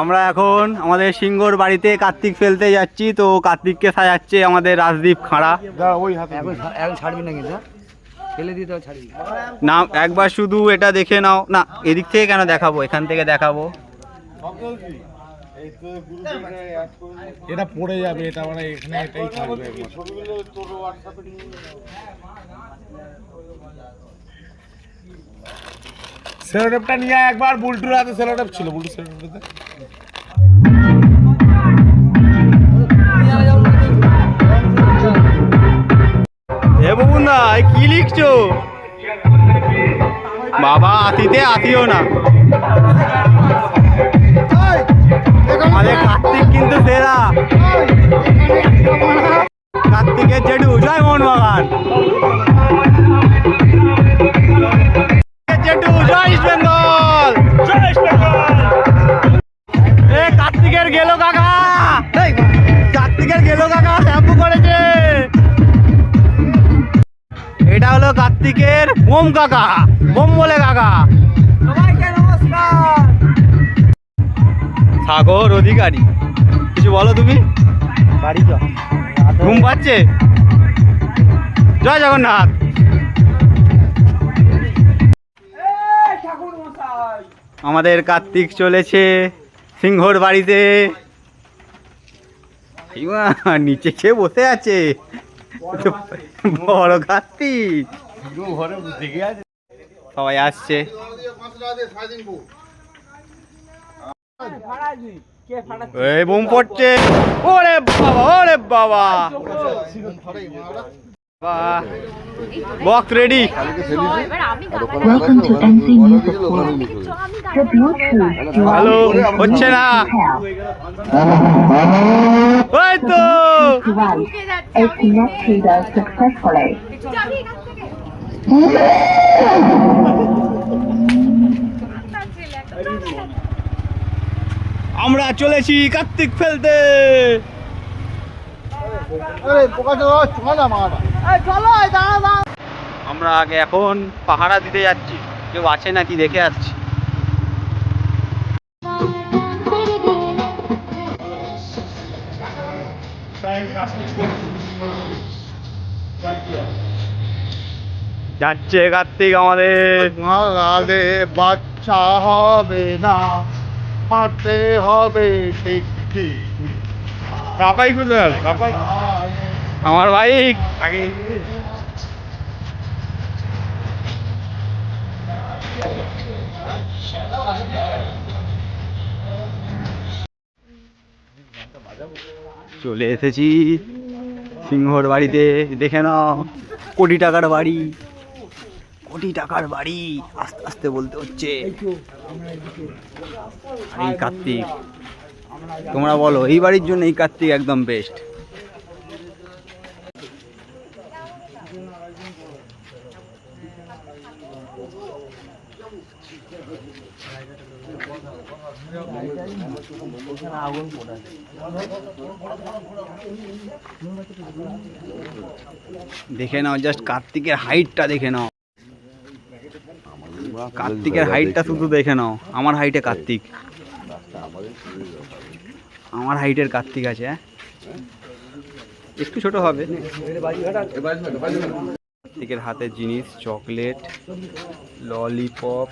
আমরা এখন আমাদের সিংহর বাড়িতে কার্তিক ফেলতে যাচ্ছি তো কার্তিককে সাজাচ্ছে আমাদের রাজদীপ খাঁড়া। না একবার শুধু এটা দেখে নাও। না এদিক থেকে কেন দেখাবো? এখান থেকে দেখাবো। এটা পড়ে যাবে এটা মানে এখানে এটাই থাকবে। সেলোটেপটা নিয়ে একবার বুলটুর হাতে সেলোটেপ ছিল বুলটু সেলোটেপটাতে এ ববুন্দা কি লিখছো? বাবা, আতিতে আতিও না। আমাদের কার্তিক কিন্তু সেরা। কার্তিকের জেঠু জয় মোহনবাগান জেঠু গেল কাকা। কার্তিকের গেল কাকা শ্যাম্পু করেছে। এটা হলো কার্তিকের বোম কাকা বোম বলে কাকা। সাগর অধিকারী কিছু বলো তুমি? বাড়ি ঘুম পাচ্ছে? জয় জগন্নাথ। আমাদের কার্তিক চলেছে। সিংহর বাড়িতে। নিচে খেয়ে বসে আছে। বড় কার্তিক সবাই আসছে। এই বোম পড়ছে। ওরে বাবা ওরে বাবা। Box ready. আমরা চলেছি কার্তিক ফেলতে। আমরা আগে এখন পাহারা দিতে যাচ্ছি। কেউ আছে নাকি দেখে আসছি। যাচ্ছে কার্তিক আমাদের। মাগালে বাচ্চা হবে না মারতে হবে ঠিক ঠিক কাকাই কোথায় কাকাই? আমার বাইক আগে। চলে এসেছি। সিংহর বাড়িতে, দেখে নাও। কোটি টাকার বাড়ি। কোটি টাকার বাড়ি, আস্তে আস্তে বলতে হচ্ছে। এই কার্তিক, তোমরা বলো, এই বাড়ির জন্য এই কার্তিক একদম বেস্ট দেখে নাও জাস্ট কার্তিকের হাইটটা দেখে নাও। কার্তিকের হাইটটা শুধু দেখে নাও, আমার হাইটে কার্তিক। আমার হাইটের কার্তিক আছে হ্যাঁ? একটু ছোট হবে। কার্তিকের হাতের জিনিস, চকলেট, ললিপপ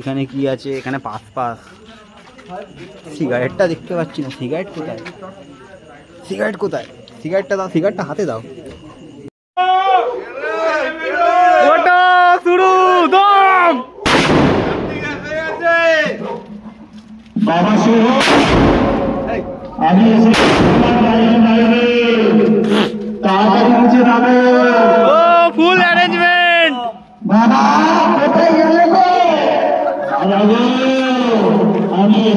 এখানে কি আছে? এখানে পাস পাস। সিগারেটটা দেখতে পাচ্ছি না। সিগারেট কোথায়? সিগারেট কোথায়? সিগারেটটা দাও সিগারেটটা হাতে দাও। আমি এসে তাড়াতাড়ি ও ফুল অ্যারেঞ্জমেন্ট বাবা কোথায় গেলে গো বাবা গো, আমি এসে গেছি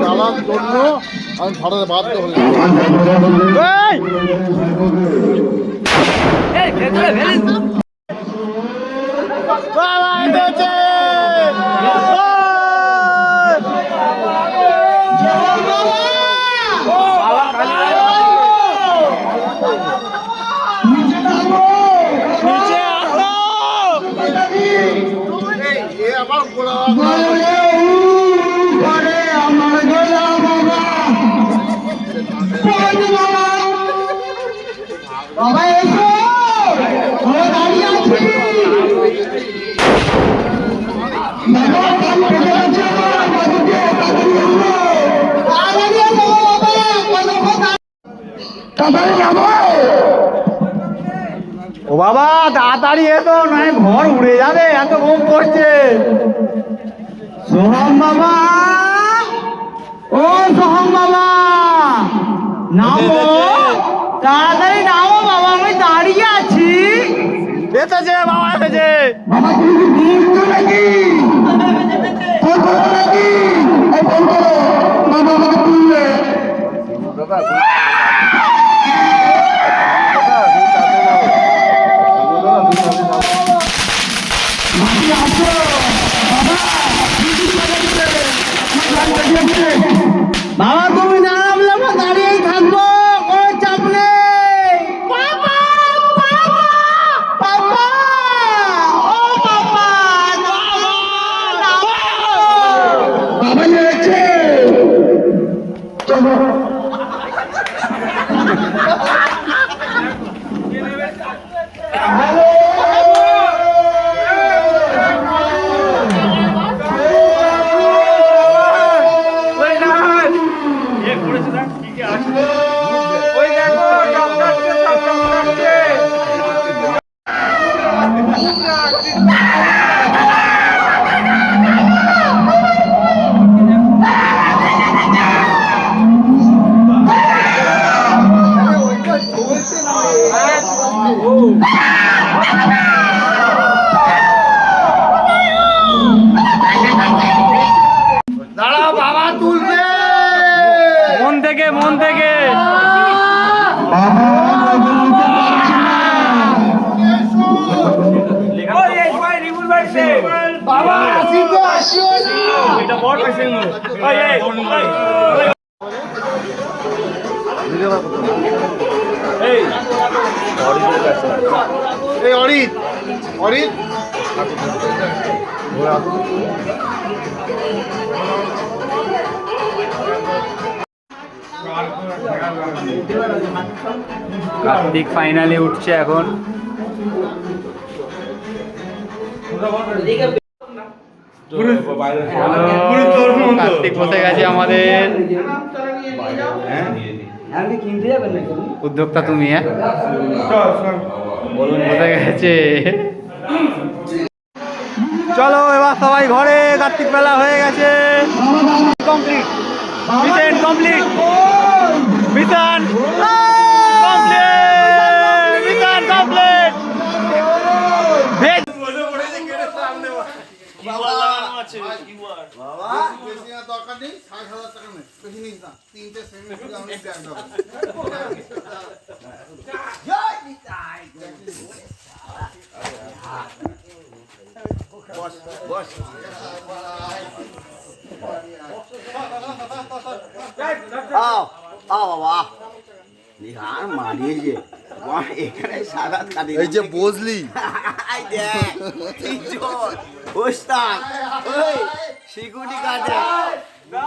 জ্বালার জন্য আমি ভাড়াতে বাধ্য হলাম তাড়াতাড়ি ও বাবা তাড়াতাড়ি এতো নয় ঘর উড়ে যাবে এত ঘুম পড়ছে সোহম বাবা। ও সোহম বাবা। নামো। তাড়াতাড়ি নামো বাবা আমি দাঁড়িয়ে আছি। বাবা বাবা চলো দাঁড়াও এই কার্তিক ফাইনালি উঠছে এখন। কার্তিক বসে গেছে আমাদের। উদ্যোক্তা তুমি হ্যাঁ? বসে গেছে। চলো এবার সবাই ঘরে কার্তিক মেলা হয়ে গেছে। Complete mission complete mission complete mission complete veg বেশি না দরকার নেই ষাট হাজার টাকা নেই। বেশি নিস না তিনটে সেমি আমি ব্যাগ দেবো। আও আও বাবা। নিহার মারিয়েছে এখানে সাদা এই যে বজলি। দেখ তিনজন। ওস্তাদ ওই সিকিউরিটি গার্ডে না।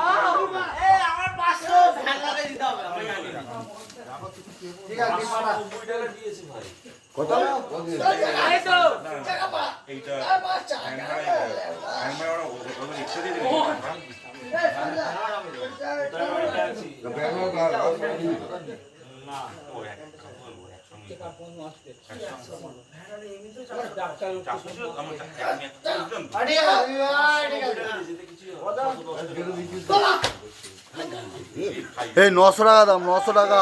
এই নশো টাকা দাম, নশো টাকা।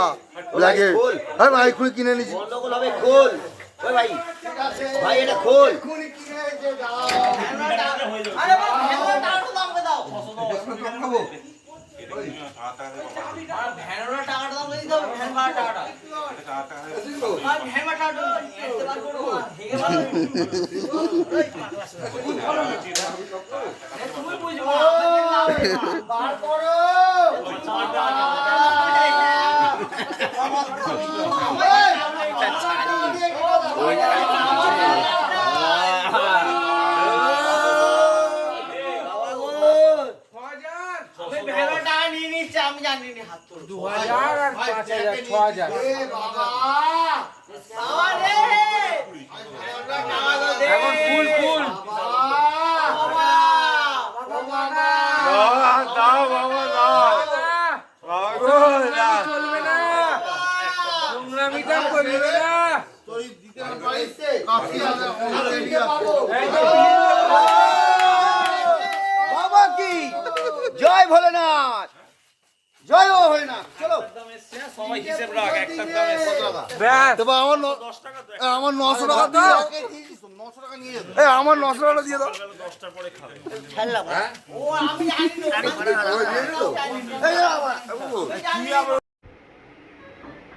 লাগে। খোল। আরে ভাই এক্ষুনি কিনে নিছি হবে খোল ভাই ভাই এটা খোল আরে তুমি বুঝব বার করো ভেড়া টাকা নিয়ে নিচ্ছে আমি জানি নি হাত তোর দু হাজার আর পাঁচ হাজার এখন ফুল ফুল। বাবা! বাবা! দাও বাবা দাও। বাবা গো, দাও। চলবে না। করবে না। বাবা কি? জয় ভোলেনাথ। জয় বাবা ভোলেনাথ চলো। ব্যাস। তবে আমার ন- এ, আমার নশো টাকা দিয়ে দাও। এ, আমার নশো টাকা দিয়ে দাও। ও আমি জানি না। এই বাবা, এ, বাবু, আমি জানি না।